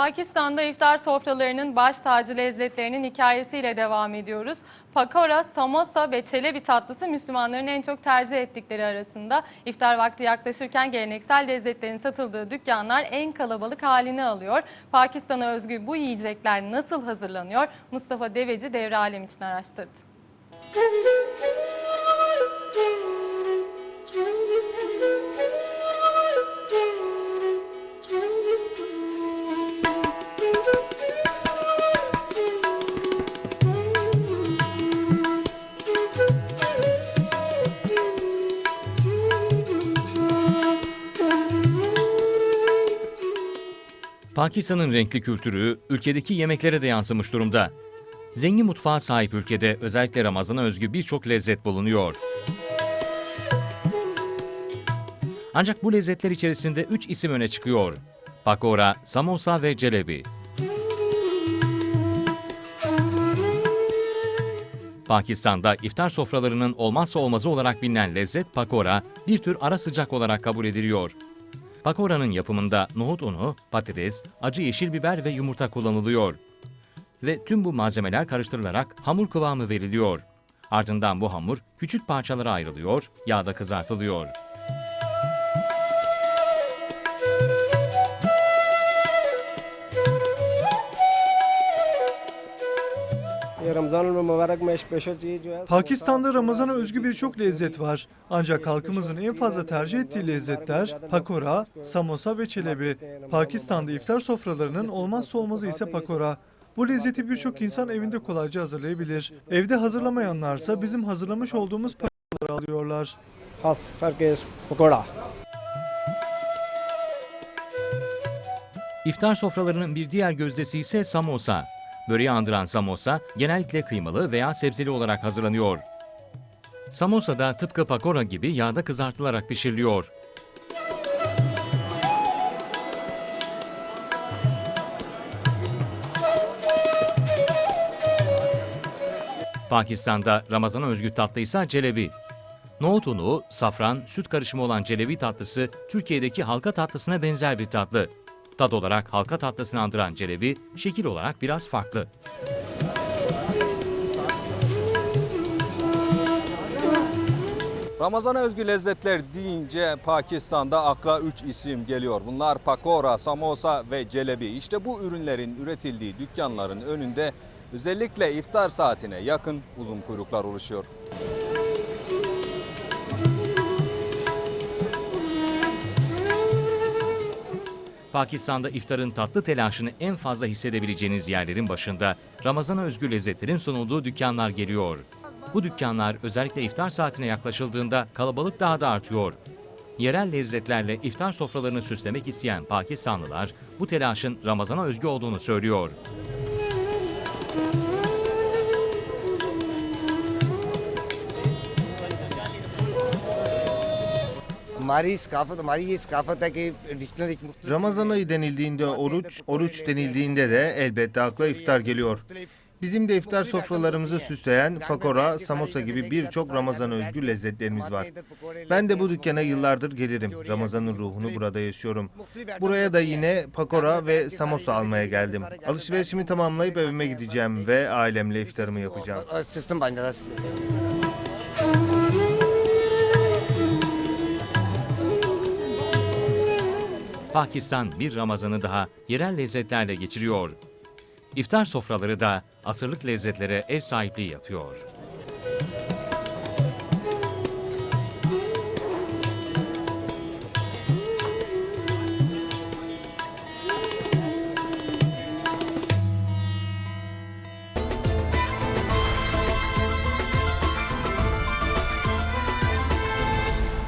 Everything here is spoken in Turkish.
Pakistan'da iftar sofralarının baş tacı lezzetlerinin hikayesiyle devam ediyoruz. Pakora, samosa ve çelebi tatlısı Müslümanların en çok tercih ettikleri arasında. İftar vakti yaklaşırken geleneksel lezzetlerin satıldığı dükkanlar en kalabalık halini alıyor. Pakistan'a özgü bu yiyecekler nasıl hazırlanıyor? Mustafa Deveci devre alem için araştırdı. Pakistan'ın renkli kültürü ülkedeki yemeklere de yansımış durumda. Zengin mutfağa sahip ülkede özellikle Ramazan'a özgü birçok lezzet bulunuyor. Ancak bu lezzetler içerisinde üç isim öne çıkıyor. Pakora, samosa ve celebi. Pakistan'da iftar sofralarının olmazsa olmazı olarak bilinen lezzet pakora, bir tür ara sıcak olarak kabul ediliyor. Pakora'nın yapımında nohut unu, patates, acı yeşil biber ve yumurta kullanılıyor. Ve tüm bu malzemeler karıştırılarak hamur kıvamı veriliyor. Ardından bu hamur küçük parçalara ayrılıyor, yağda kızartılıyor. Pakistan'da Ramazan'a özgü birçok lezzet var. Ancak halkımızın en fazla tercih ettiği lezzetler pakora, samosa ve çelebi. Pakistan'da iftar sofralarının olmazsa olmazı ise pakora. Bu lezzeti birçok insan evinde kolayca hazırlayabilir. Evde hazırlamayanlarsa bizim hazırlamış olduğumuz pakoraları alıyorlar. Has, herkes pakora. İftar sofralarının bir diğer gözdesi ise samosa. Böreği andıran samosa genellikle kıymalı veya sebzeli olarak hazırlanıyor. Samosa da tıpkı pakora gibi yağda kızartılarak pişiriliyor. Pakistan'da Ramazan'a özgü tatlı ise celebi. Nohut unu, safran, süt karışımı olan celebi tatlısı Türkiye'deki halka tatlısına benzer bir tatlı. Tad olarak halka tatlısını andıran celebi, şekil olarak biraz farklı. Ramazana özgü lezzetler deyince Pakistan'da akla 3 isim geliyor. Bunlar pakora, samosa ve celebi. İşte bu ürünlerin üretildiği dükkanların önünde özellikle iftar saatine yakın uzun kuyruklar oluşuyor. Pakistan'da iftarın tatlı telaşını en fazla hissedebileceğiniz yerlerin başında Ramazan'a özgü lezzetlerin sunulduğu dükkanlar geliyor. Bu dükkanlar özellikle iftar saatine yaklaşıldığında kalabalık daha da artıyor. Yerel lezzetlerle iftar sofralarını süslemek isteyen Pakistanlılar bu telaşın Ramazan'a özgü olduğunu söylüyor. हमारी सकाफत हमारी ये सकाफत है कि डिक्शनरी एक मुख्तलिफ Ramazan ayı denildiğinde oruç, oruç denildiğinde de elbette akla iftar geliyor. Bizim de iftar sofralarımızı süsleyen pakora, samosa gibi birçok Ramazan özgü lezzetlerimiz var. Ben de bu dükkana yıllardır gelirim. Ramazan'ın ruhunu burada yaşıyorum. Buraya da yine pakora ve samosa almaya geldim. Alışverişimi tamamlayıp evime gideceğim ve ailemle iftarımı yapacağım. Pakistan bir Ramazan'ı daha yerel lezzetlerle geçiriyor. İftar sofraları da asırlık lezzetlere ev sahipliği yapıyor.